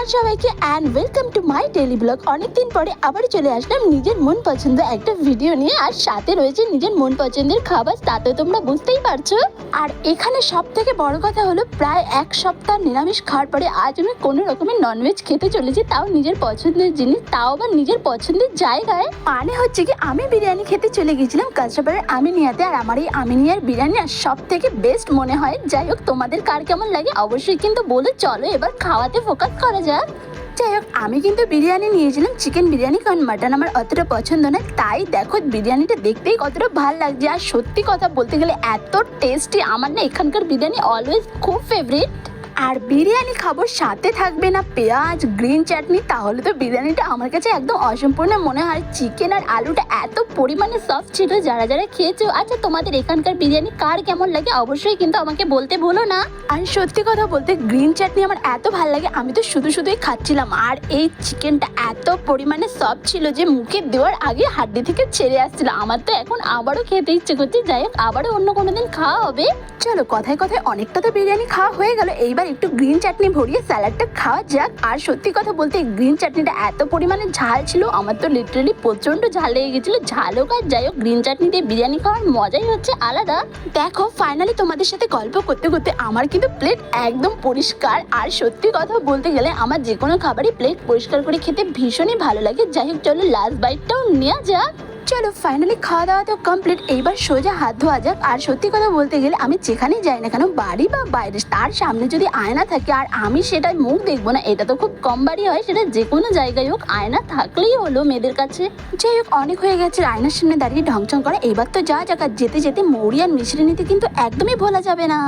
নমস্কার সবাইকে and welcome to my daily blog অনেকদিন পরে আবার চলে আসলাম নিজের মন পছন্দ একটা ভিডিও নিয়ে, আর সাথে রয়েছে নিজের মন পছন্দের খাবার তাতে তোমরা বুঝতেই পারছ। আর এখানে সব থেকে বড় কথা হলো, প্রায় এক সপ্তাহ নিরামিষ খাওয়ার পরে আজ আমি কোনো রকমের ননভেজ খেতে চলেছি, তাও নিজের পছন্দের জিনিস, তাও আবার নিজের পছন্দের জায়গায়। মানে হচ্ছে কি, আমি বিরিয়ানি খেতে চলে গেছিলাম কাঁচরাপাড়ার আমিনিয়াতে, আর আমার এই আমিনিয়ার বিরিয়ানি আর সব থেকে বেস্ট মনে হয়। যাই হোক, তোমাদের কার কেমন লাগে অবশ্যই কিন্তু বলে চলো, এবার খাওয়াতে ফোকাস করা যাক, যাই হোক, আমি কিন্তু বিরিয়ানি নিয়েছিলাম চিকেন বিরিয়ানি, কারণ মাটন আমার অতটা পছন্দ না, তাই দেখো বিরিয়ানিটা দেখতেই কতটা ভালো লাগছে। আর সত্যি কথা বলতে গেলে এত টেস্টি আমার না এখানকার বিরিয়ানি অলওয়েজ খুব ফেভারিট আর বিরিয়ানি খাব, সাথে থাকবে না পেঁয়াজ গ্রিন চাটনি তাহলে তো বিরিয়ানিটা আমার কাছে একদম অসম্পূর্ণ মনে হয়। চিকেন আর আলুটা এত পরিমাণে সফট ছিল, যারা যারা খেয়েছো আচ্ছা তোমাদের এখানকার বিরিয়ানি কার কেমন লাগে অবশ্যই কিন্তু আমাকে বলতে ভুলো না। আর সত্যি কথা বলতে গ্রিন চাটনি আমার এত ভালো লাগে, আমি তো শুধু শুধুই খাচ্ছিলাম। আর এই চিকেনটা এত পরিমাণে সফট ছিল যে, মুখে দেওয়ার আগে হাড্ডি থেকে ছেড়ে আসছিল। আমার তো এখন আবারও খেতে ইচ্ছে করছে, যাই হোক, আবারও অন্য কোনো দিন খাওয়া হবে। চলো, কথায় কথায় অনেকটা তো বিরিয়ানি খাওয়া হয়ে গেল, এইবার একটু গ্রিন চাটনি ভরিয়ে স্যালাডটা খাওয়া যাক। আর সত্যি কথা বলতে গ্রিন চাটনিটা এত পরিমাণে ঝাল ছিল, আমার তো লিটারালি প্রচণ্ড ঝাল লেগে গেছিল। ঝাল হোক আর যাই হোক গ্রিন চাটনি দিয়ে বিরিয়ানি খাওয়ার মজাই হচ্ছে আলাদা। দেখো ফাইনালি তোমাদের সাথে গল্প করতে করতে আমার কিন্তু প্লেট একদম পরিষ্কার। আর সত্যি কথা বলতে গেলে, আমার যে কোনো খাবারই প্লেট পরিষ্কার করে খেতে ভীষণই ভালো লাগে। যাই হোক, চলো লাস্ট বাইটটাও নেওয়া যাক। চলো ফাইনালি খাওয়া দাওয়া তো কমপ্লিট এইবার সোজা হাত ধোয়া যাক। আর সত্যি কথা বলতে গেলে, আমি যেখানেই যাই না কেন, বাড়ি বা বাইরে, তার সামনে যদি আয়না থাকে, আর আমি সেটাই মুখ দেখব না, এটা তো খুব কম বাড়ি হয়, সেটা যে কোনো জায়গায় হোক, আয়না থাকলেই হলো মেয়েদের কাছে। যাই হোক, অনেক হয়ে গেছে, আয়নার সামনে দাঁড়িয়ে ঢংচং করে। এবার তো যা যাক যেতে যেতে মৌরি আর মিশ্রি নিতে কিন্তু একদমই ভোলা যাবে না।